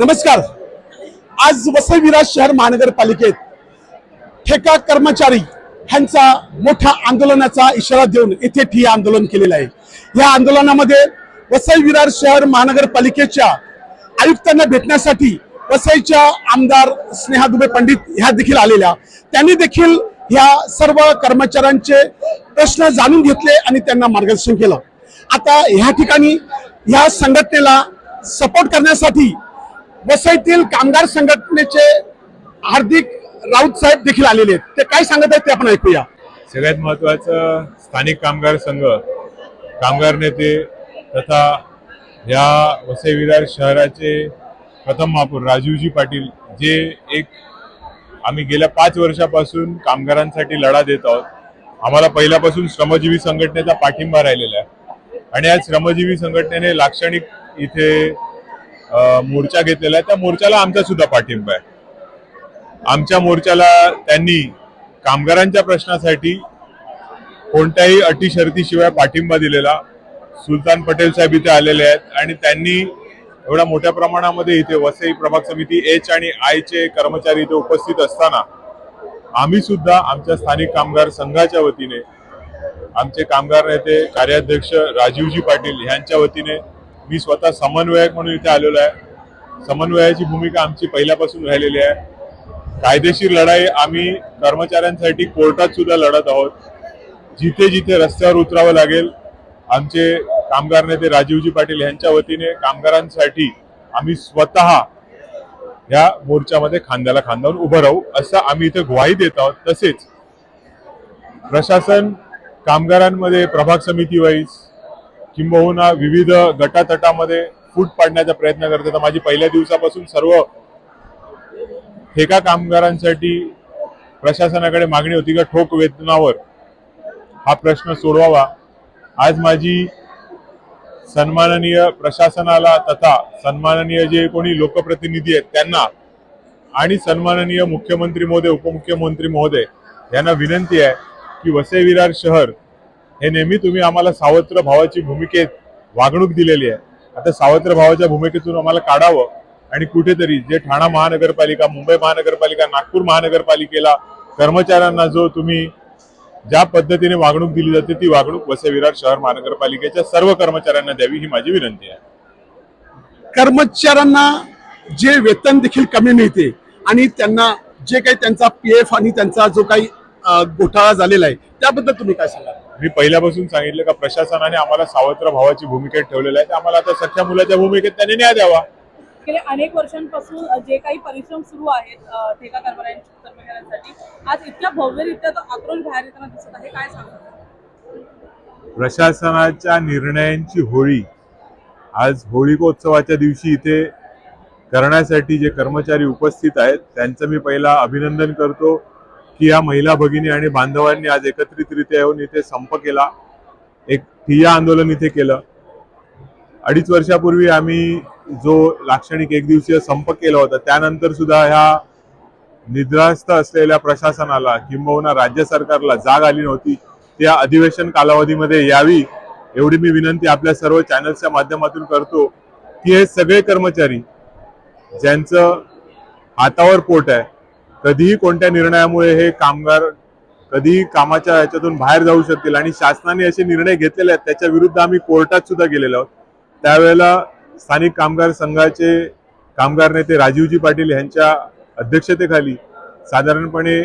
नमस्कार. आज वसई विराज शहर महानगरपालिकेत ठेका कर्मचारी ह्यांचा मोठ्या आंदोलनाचा इशारा देऊन येथे ठिय्या आंदोलन केलेलं आहे. या आंदोलनामध्ये वसई विरार शहर महानगरपालिकेच्या आयुक्तांना भेटण्यासाठी वसईच्या आमदार स्नेहा दुबे पंडित ह्या देखील आलेल्या. त्यांनी देखील ह्या सर्व कर्मचाऱ्यांचे प्रश्न जाणून घेतले आणि त्यांना मार्गदर्शन केलं. आता ह्या ठिकाणी ह्या संघटनेला सपोर्ट करण्यासाठी वसईतील कामगार संघटनेचे हार्दिक राऊत साहेब देखील आलेले आहेत. ते काय सांगत आहेत ते आपण ऐकूया. सगळ्यात महत्वाचं स्थानिक कामगार संघ कामगार नेते तथा या वसई विरार शहराचे प्रथम महापौर राजीवजी पाटील जे एक आम्ही गेल्या पाच वर्षापासून कामगारांसाठी लढा देत आहोत. आम्हाला पहिल्यापासून श्रमजीवी संघटनेचा पाठिंबा राहिलेला आहे. आणि आज श्रमजीवी संघटनेने लाक्षणिक इथे मोर्चा घेतलेला आहे. त्या मोर्चाला आमचा सुद्धा पाठिंबा आहे. आमच्या मोर्चाला त्यांनी कामगारांच्या प्रश्नासाठी कोणत्याही अटी शर्तीशिवाय पाठिंबा दिलेला. सुलतान पटेल साहेब इथे आलेले आहेत आणि त्यांनी एवढ्या मोठ्या प्रमाणामध्ये इथे वसई प्रभाग समिती एच आणि आयचे कर्मचारी इथे उपस्थित असताना आम्ही सुद्धा आमच्या स्थानिक कामगार संघाच्या वतीने आमचे कामगार नेते कार्याध्यक्ष राजीवजी पाटील यांच्या वतीने मी स्वतः समन्वयक म्हणून इथे आलेलो आहे. समन्वयाची भूमिका आमची पहिल्यापासून राहिलेली आहे. कायदेशीर लढाई आम्ही कर्मचाऱ्यांसाठी कोर्टात सुद्धा लढत आहोत. जिथे जिथे रस्त्यावर उतरावं लागेल आमचे कामगार नेते राजीवजी पाटील यांच्या वतीने कामगारांसाठी आम्ही स्वतः या मोर्चामध्ये खांद्याला खांद्यावर उभं राहू असं आम्ही इथे ग्वाही देत आहोत. तसेच प्रशासन कामगारांमध्ये प्रभाग समिती वाईज किंबहुना विविध गटातटामध्ये फूट पाडण्याचा प्रयत्न करत तर माझी पहिल्या दिवसापासून सर्व ठेका कामगारांसाठी प्रशासनाकडे मागणी होती का ठोक वेतनावर हा प्रश्न सोडवावा. आज माझी सन्माननीय प्रशासनाला तथा सन्माननीय जे कोणी लोकप्रतिनिधी आहेत त्यांना आणि सन्माननीय मुख्यमंत्री महोदय उपमुख्यमंत्री महोदय यांना विनंती आहे की वसई विरार शहर हे नेहमी तुम्ही आम्हाला सावत्र भावाची भूमिकेत वागणूक दिलेली आहे. आता सावत्र भावाच्या भूमिकेतून आम्हाला काढावं आणि कुठेतरी जे ठाणा महानगरपालिका मुंबई महानगरपालिका नागपूर महानगरपालिकेला कर्मचाऱ्यांना जो तुम्ही ज्या पद्धतीने वागणूक दिली जाते ती वागणूक वसे विरार शहर महानगरपालिकेच्या सर्व कर्मचाऱ्यांना द्यावी ही माझी विनंती आहे. कर्मचाऱ्यांना जे वेतन देखील कमी मिळते आणि त्यांना जे काही त्यांचा पी एफ आणि त्यांचा जो काही घोटाळा झालेला आहे त्याबद्दल तुम्ही काय सांगा मी पहिल्यापासून सांगितलं का प्रशासनाने आम्हाला सावत्र भावाची भूमिकेत ठेवलेलं आहे. ते आम्हाला आता सख्या मुलाच्या भूमिकेत त्यांनी न्याय द्यावा. गेले अनेक वर्षांपासून जे काही परिश्रम सुरू आहेत ठेका कर्मचाऱ्यांसाठी आज इतक्या भव्यरित्या तो आक्रोश बाहेर येताना दिसत आहे. काय सांगतात प्रशासनाच्या निर्णयांची होळी आज होळीकोत्सवाच्या दिवशी इथे करण्यासाठी जे कर्मचारी उपस्थित आहेत त्यांचं मी पहिला अभिनंदन करतो. की या महिला भगिनी आणि बांधवांनी आज एकत्रितरित्या येऊन इथे संप केला. एक ठिय्या आंदोलन इथे केलं. अडीच वर्षापूर्वी आम्ही जो लाक्षणिक एक दिवसीय संप केला होता त्यानंतर सुद्धा ह्या निद्रास्त असलेल्या प्रशासनाला किंबहुना राज्य सरकारला जाग आली नव्हती. त्या अधिवेशन कालावधीमध्ये यावी एवढी मी विनंती आपल्या सर्व चॅनल्सच्या माध्यमातून करतो की हे सगळे कर्मचारी ज्यांचं हातावर पोट आहे कधीही कोणत्या निर्णयामुळे हे कामगार कधीही कामाच्या ह्याच्यातून बाहेर जाऊ शकतील आणि शासनाने असे निर्णय घेतलेले आहेत त्याच्या विरुद्ध आम्ही कोर्टात सुद्धा गेलेलो आहोत. त्यावेळेला स्थानिक कामगार संघाचे कामगार नेते राजीवजी पाटील यांच्या अध्यक्षतेखाली साधारणपणे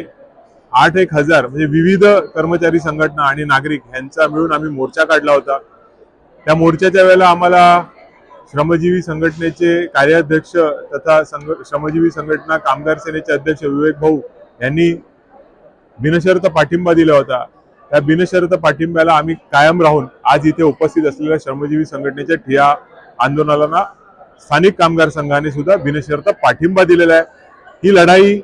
आठ एक हजार म्हणजे विविध कर्मचारी संघटना आणि नागरिक यांचा मिळून आम्ही मोर्चा काढला होता. त्या मोर्चाच्या वेळेला आम्हाला श्रमजीवी संघटनेचे कार्याध्यक्ष तथा संघ श्रमजीवी संघटना कामगार सेनेचे अध्यक्ष विवेक भाऊ यांनी बिनशर्त पाठिंबा दिला होता. त्या बिनशर्त पाठिंब्याला आम्ही कायम राहून आज इथे उपस्थित असलेल्या श्रमजीवी संघटनेच्या ठिया आंदोलनाला स्थानिक कामगार संघाने सुद्धा बिनशर्त पाठिंबा दिलेला आहे. ही लढाई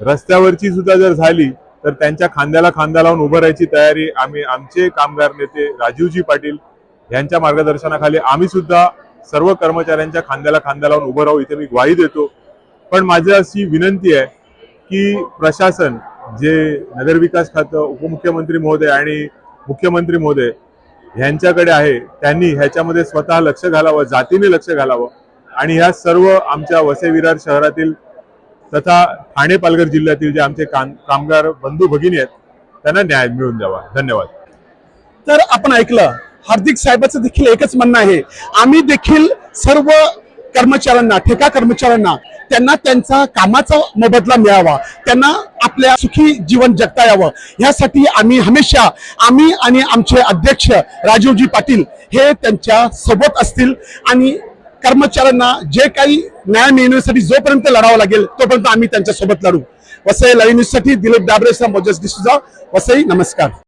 रस्त्यावरची सुद्धा जर झाली तर त्यांच्या खांद्याला खांदा लावून उभं राहायची तयारी आम्ही आमचे कामगार नेते राजीवजी पाटील यांच्या मार्गदर्शनाखाली आम्ही सुद्धा सर्व कर्मचाऱ्यांच्या खांद्याला खांद्या लावून उभं राहू इथे मी ग्वाही देतो. पण माझी अशी विनंती आहे की प्रशासन जे नगरविकास खातं उपमुख्यमंत्री महोदय आणि मुख्यमंत्री महोदय यांच्याकडे आहे त्यांनी ह्याच्यामध्ये स्वतः लक्ष घालावं जातीने लक्ष घालावं. आणि ह्या सर्व आमच्या वसई विरार शहरातील तथा ठाणे पालघर जिल्ह्यातील जे आमचे काम- कामगार बंधू भगिनी आहेत त्यांना न्याय मिळून द्यावा. धन्यवाद. तर आपण ऐकलं हार्दिक साहेबाचं देखील एकच म्हणणं आहे. आम्ही देखील सर्व कर्मचाऱ्यांना ठेका कर्मचाऱ्यांना त्यांना त्यांचा कामाचा मोबदला मिळावा. त्यांना आपल्या सुखी जीवन जगता यावं. यासाठी आम्ही हमेशा आम्ही आणि आमचे अध्यक्ष राजीवजी पाटील हे त्यांच्यासोबत असतील आणि कर्मचाऱ्यांना जे काही न्याय मिळवण्यासाठी जोपर्यंत लढावं लागेल तोपर्यंत आम्ही त्यांच्यासोबत लढू. वसई लाईव्ह न्यूजसाठी दिलीप डाबरेसा मोजस डिसुजा वसई नमस्कार.